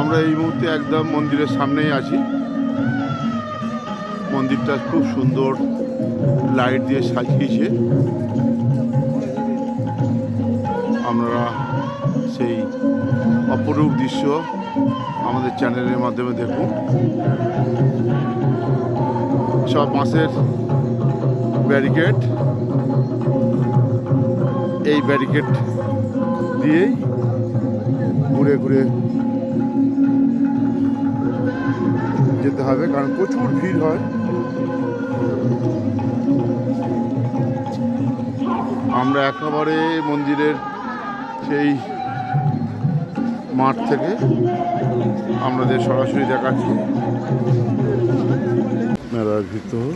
আমরা এই মুহূর্তে একদম মন্দিরের সামনেই আছি। মন্দিরটা খুব সুন্দর, লাইট দিয়ে সাজিয়েছে। আমরা সেই অপরূপ দৃশ্য আমাদের চ্যানেলের মাধ্যমে দেখুন সব বাঁশের ব্যারিকেড। এই ব্যারিকেড দিয়েই ঘুরে ঘুরে যেতে হবে, কারণ প্রচুর ভিড় হয়। আমরা একেবারে মন্দিরের সেই মাঠ থেকে আমাদের সরাসরি দেখাচ্ছি। মেলার ভিতর।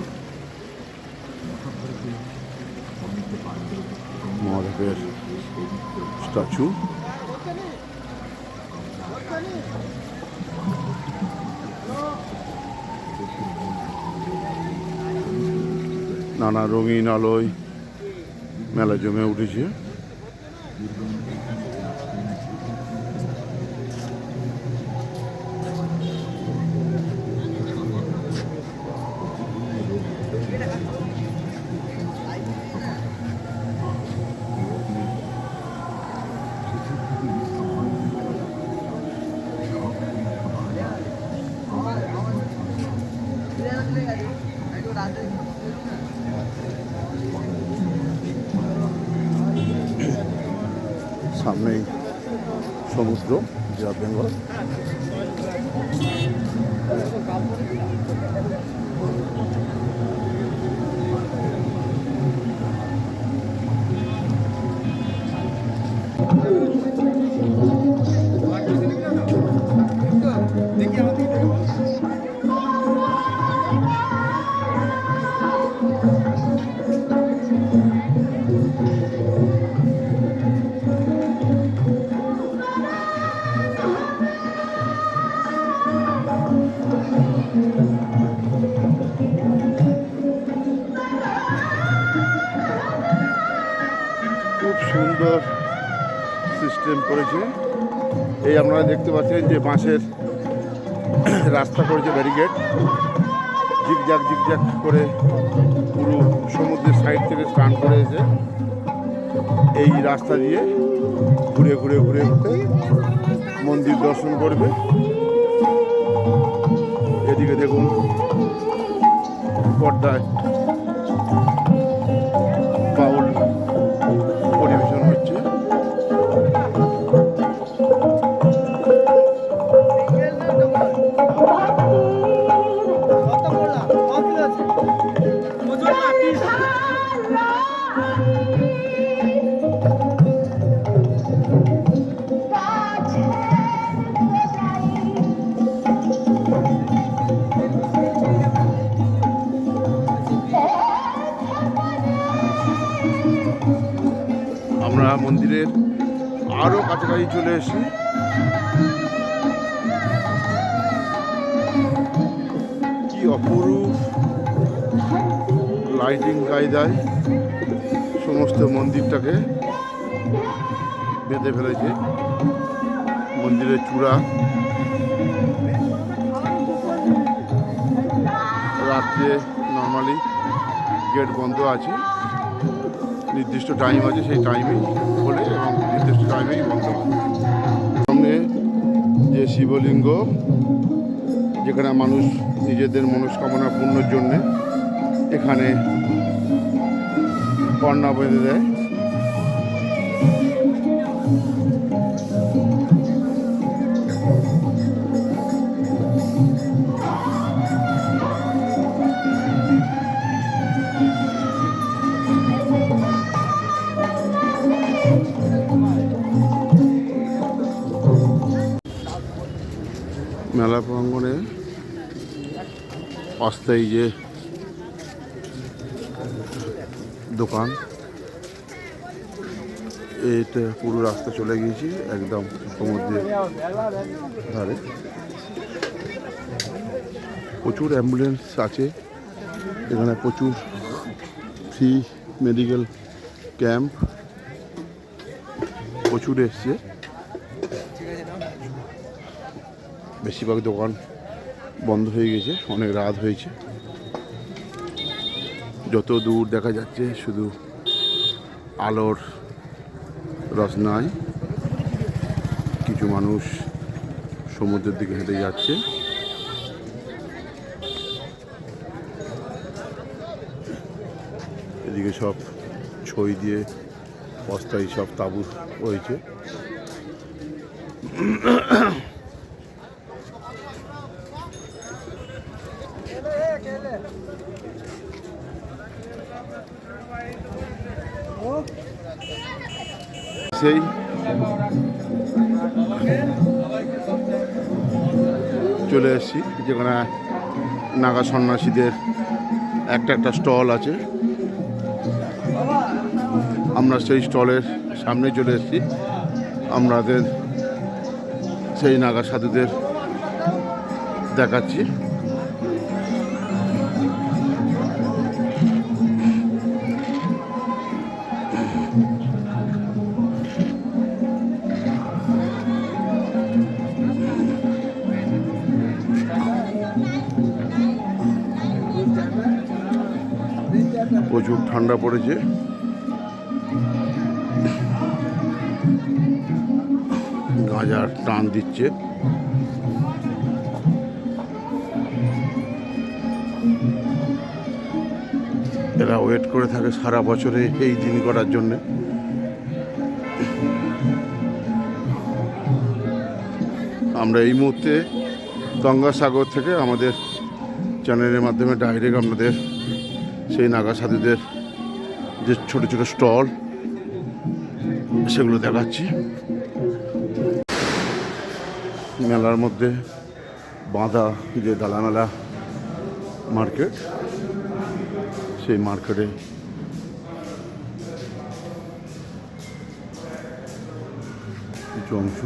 মহাদেবের স্ট্যাচু। নানা রঙিন আলোয় মেলা জমে উঠেছে। সামনেই সমুদ্র যা বেঙ্গল। খুব সুন্দর সিস্টেম করেছে। এই আপনারা দেখতে পাচ্ছেন যে বাঁশের রাস্তা করেছে ব্যারিকেড। জিগজাগ জিগজাগ করে পুরো সমুদ্রের সাইড থেকে স্নান করে এসে এই রাস্তা দিয়ে ঘুরে ঘুরে ঘুরে ঘুরে মন্দির দর্শন করবে। এদিকে দেখুন, পর্দায় আমরা মন্দিরের আরও কাছাকাছি চলে এসেছি। কি অপরূপ লাইটিং কায়দায় সমস্ত মন্দিরটাকে বেঁধে ফেলেছে। মন্দিরের চূড়া। রাত্রে নর্মালি গেট বন্ধ আছে। নির্দিষ্ট টাইম আছে, সেই টাইমেই খোলে এবং নির্দিষ্ট টাইমেই বন্ধ সামনে যে শিবলিঙ্গ, যেখানে মানুষ নিজেদের মনস্কামনা পূর্ণর জন্যে এখানে কর্ণা বেঁধে দেয়। মেলা প্রাঙ্গণে অস্থায়ী যে দোকান। এটা পুরো রাস্তা চলে গিয়েছি, একদম সমুদ্রের ধারে। প্রচুর অ্যাম্বুলেন্স আছে, এখানে প্রচুর ফ্রি মেডিকেল ক্যাম্প প্রচুর এসছে। বেশিরভাগ দোকান বন্ধ হয়ে গেছে, অনেক রাত হয়েছে। যত দূর দেখা যাচ্ছে, শুধু আলোর রস রচনায় কিছু মানুষ সমুদ্রের দিকে হেঁটে যাচ্ছে। এদিকে সব ছই দিয়ে অস্থায়ী সব তাঁবু রয়েছে। সেই। চলে এসেছি, যেখানে নাগা সন্ন্যাসীদের একটা একটা স্টল আছে। আমরা সেই স্টলের সামনে চলে এসেছি। আমাদের সেই নাগা সাধুদের দেখাচ্ছি। প্রচুর ঠান্ডা পড়েছে। গাঁজার টান দিচ্ছে। এরা ওয়েট করে থাকে সারা বছরে এই দিন করার জন্যে। আমরা এই মুহূর্তে গঙ্গাসাগর থেকে আমাদের চ্যানেলের মাধ্যমে ডাইরেক্ট আপনাদের সেই নাগা সাধুদের যে ছোট ছোট স্টল, সেগুলো দেখাচ্ছি। মেলার মধ্যে বাঁধা যে ডালা মেলা মার্কেট, সেই মার্কেটে কিছু অংশ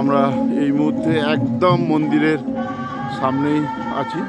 আমরা এই মুহূর্তে একদম মন্দিরের সামনেই আছি।